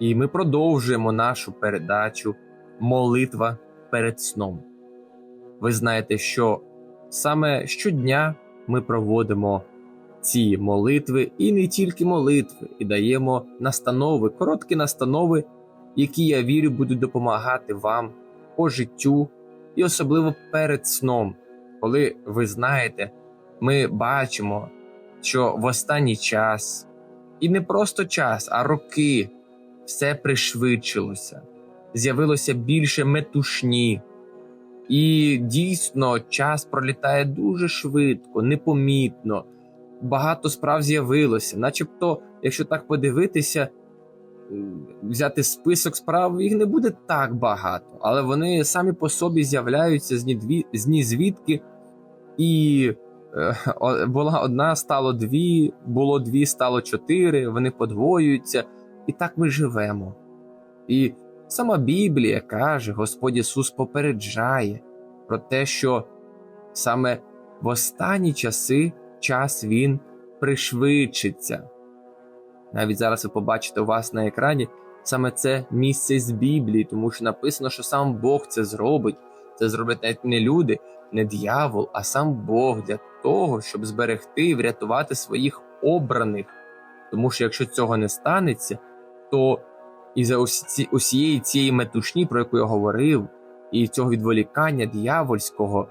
І ми продовжуємо нашу передачу Молитва перед сном. Ви знаєте, що саме щодня ми проводимо ці молитви і не тільки молитви, і даємо настанови, короткі настанови, які я вірю будуть допомагати вам по життю і особливо перед сном, коли ви знаєте, ми бачимо що в останній час, і не просто час, а роки, все пришвидшилося, з'явилося більше метушні, і дійсно час пролітає дуже швидко, непомітно. Багато справ з'явилося, начебто, якщо так подивитися, взяти список справ, їх не буде так багато, але вони самі по собі з'являються з ні, звідки. І Е, була одна, стало дві, було дві, стало чотири, вони подвоюються, і так ми живемо. І сама Біблія каже, Господь Ісус попереджає про те, що саме в останні часи час Він пришвидшиться. Навіть зараз ви побачите у вас на екрані саме це місце з Біблії, тому що написано, що сам Бог це зробить. Це зроблять навіть не люди, не дьявол, а сам Бог для того, щоб зберегти і врятувати своїх обраних. Тому що якщо цього не станеться, то і за усі, усієї цієї метушні, про яку я говорив, і цього відволікання дьявольського,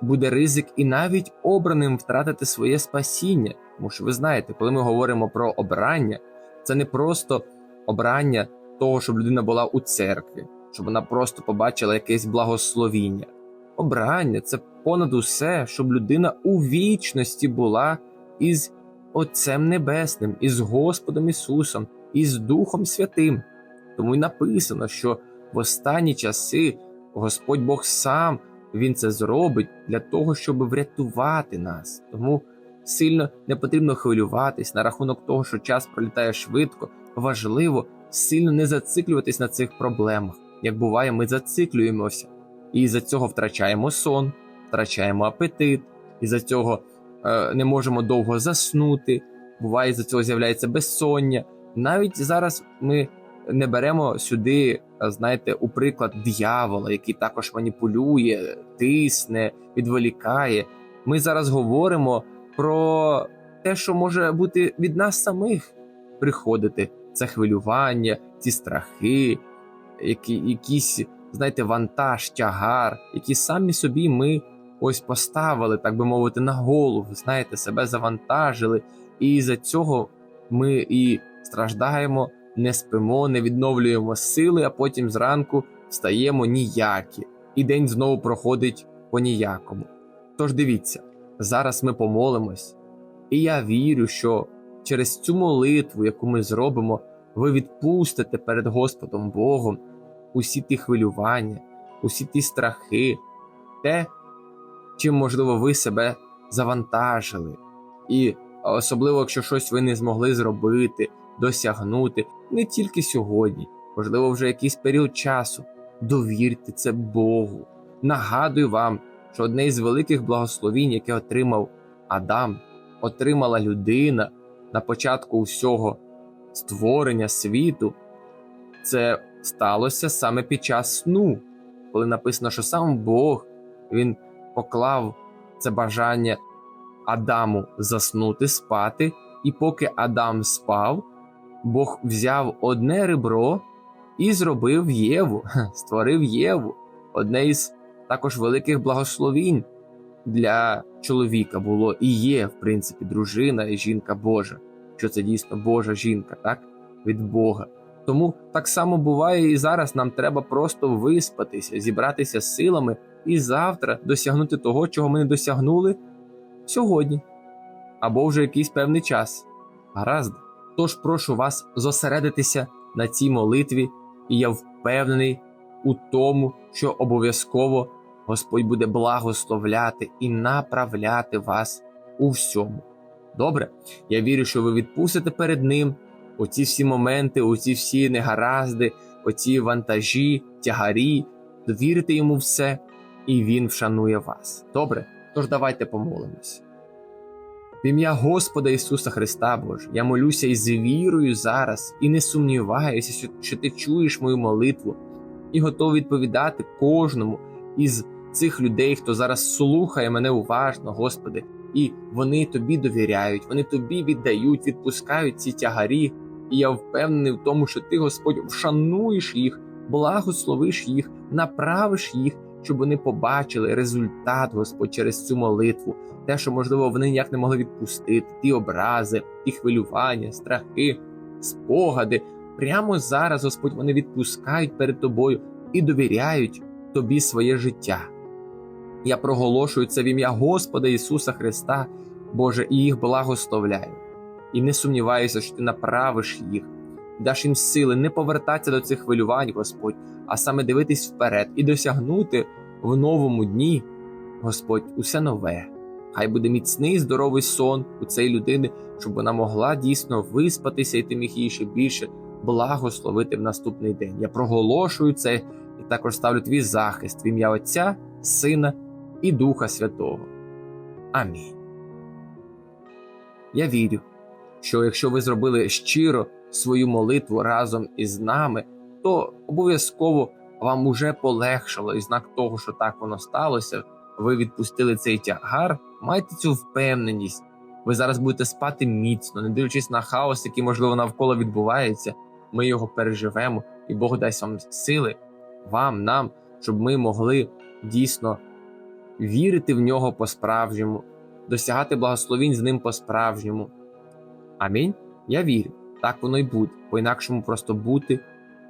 буде ризик і навіть обраним втратити своє спасіння. Тому що ви знаєте, коли ми говоримо про обрання, це не просто обрання того, щоб людина була у церкві, щоб вона просто побачила якесь благословіння. Обрання це понад усе, щоб людина у вічності була із Отцем Небесним, із Господом Ісусом, із Духом Святим. Тому й написано, що в останні часи Господь Бог сам Він це зробить для того, щоб врятувати нас. Тому сильно не потрібно хвилюватись на рахунок того, що час пролітає швидко. Важливо сильно не зациклюватись на цих проблемах. Як буває, ми зациклюємося і за цього втрачаємо сон, втрачаємо апетит, і за цього е, не можемо довго заснути. Буває, за цього з'являється безсоння. Навіть зараз ми не беремо сюди, е, знаєте, у приклад диявола, який також маніпулює, тисне, відволікає. Ми зараз говоримо про те, що може бути від нас самих приходити. Це хвилювання, ці страхи, які, якісь знаєте, вантаж, тягар, які самі собі ми ось поставили, так би мовити, на голову, знаєте, себе завантажили, і за цього ми і страждаємо, не спимо, не відновлюємо сили, а потім зранку встаємо ніякі, і день знову проходить по ніякому. Тож дивіться, зараз ми помолимось, і я вірю, що через цю молитву, яку ми зробимо, ви відпустите перед Господом Богом усі ті хвилювання, усі ті страхи, те, чим, можливо, ви себе завантажили. І особливо, якщо щось ви не змогли зробити, досягнути, не тільки сьогодні, можливо, вже якийсь період часу. Довірте це Богу. Нагадую вам, що одне із великих благословінь, яке отримав Адам, отримала людина на початку усього створення світу, це сталося саме під час сну, коли написано, що сам Бог він поклав це бажання Адаму заснути, спати, і поки Адам спав, Бог взяв одне ребро і зробив Єву, створив Єву. Одне із також великих благословінь для чоловіка було і є, в принципі, дружина і жінка Божа, що це дійсно Божа жінка, так? Від Бога. Тому так само буває і зараз нам треба просто виспатися, зібратися з силами і завтра досягнути того, чого ми не досягнули сьогодні або вже якийсь певний час. Гаразд. Тож прошу вас зосередитися на цій молитві, і я впевнений у тому, що обов'язково Господь буде благословляти і направляти вас у всьому. Добре? Я вірю, що ви відпустите перед Ним оці всі моменти, оці всі негаразди, оці вантажі, тягарі, довірите йому все, і Він вшанує вас. Добре? Тож давайте помолимось. В ім'я Господа Ісуса Христа Боже, я молюся із вірою зараз і не сумніваюся, що, ти чуєш мою молитву і готовий відповідати кожному із цих людей, хто зараз слухає мене уважно, Господи, і вони тобі довіряють, вони тобі віддають, відпускають ці тягарі. І я впевнений в тому, що ти, Господь, вшануєш їх, благословиш їх, направиш їх, щоб вони побачили результат, Господь, через цю молитву, те, що можливо вони ніяк не могли відпустити, ті образи, ті хвилювання, страхи, спогади. Прямо зараз, Господь, вони відпускають перед тобою і довіряють тобі своє життя. Я проголошую це в ім'я Господа Ісуса Христа, Боже, і їх благословляю. І не сумніваюся, що ти направиш їх, даш їм сили не повертатися до цих хвилювань, Господь, а саме дивитись вперед і досягнути в новому дні, Господь, усе нове. Хай буде міцний здоровий сон у цієї людини, щоб вона могла дійсно виспатися і ти міг її ще більше благословити в наступний день. Я проголошую це і також ставлю твій захист в ім'я Отця, Сина і Духа Святого. Амінь. Я вірю, що якщо ви зробили щиро свою молитву разом із нами, то обов'язково вам уже полегшало і знак того, що так воно сталося. Ви відпустили цей тягар, майте цю впевненість. Ви зараз будете спати міцно, не дивлячись на хаос, який можливо навколо відбувається. Ми його переживемо, і Бог дасть вам сили, вам, нам, щоб ми могли дійсно вірити в нього по-справжньому, досягати благословінь з ним по-справжньому. Амінь. Я вірю, так воно й буде, по-інакшому просто бути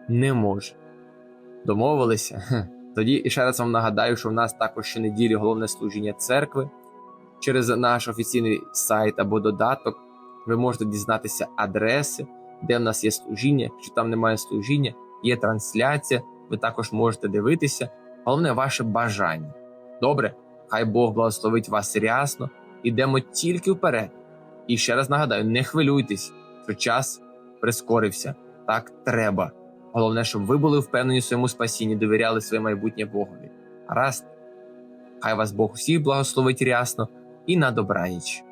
не може. Домовилися? Тоді ще раз вам нагадаю, що в нас також щонеділі головне служіння церкви. Через наш офіційний сайт або додаток ви можете дізнатися адреси, де в нас є служіння. Якщо там немає служіння, є трансляція, ви також можете дивитися. Головне ваше бажання. Добре, хай Бог благословить вас рясно. Ідемо тільки вперед. І ще раз нагадаю: не хвилюйтесь, що час прискорився. Так треба. Головне, щоб ви були впевнені в своєму спасінні, довіряли своє майбутнє Богові. Гаразд, хай вас Бог усіх благословить рясно і на добраніч.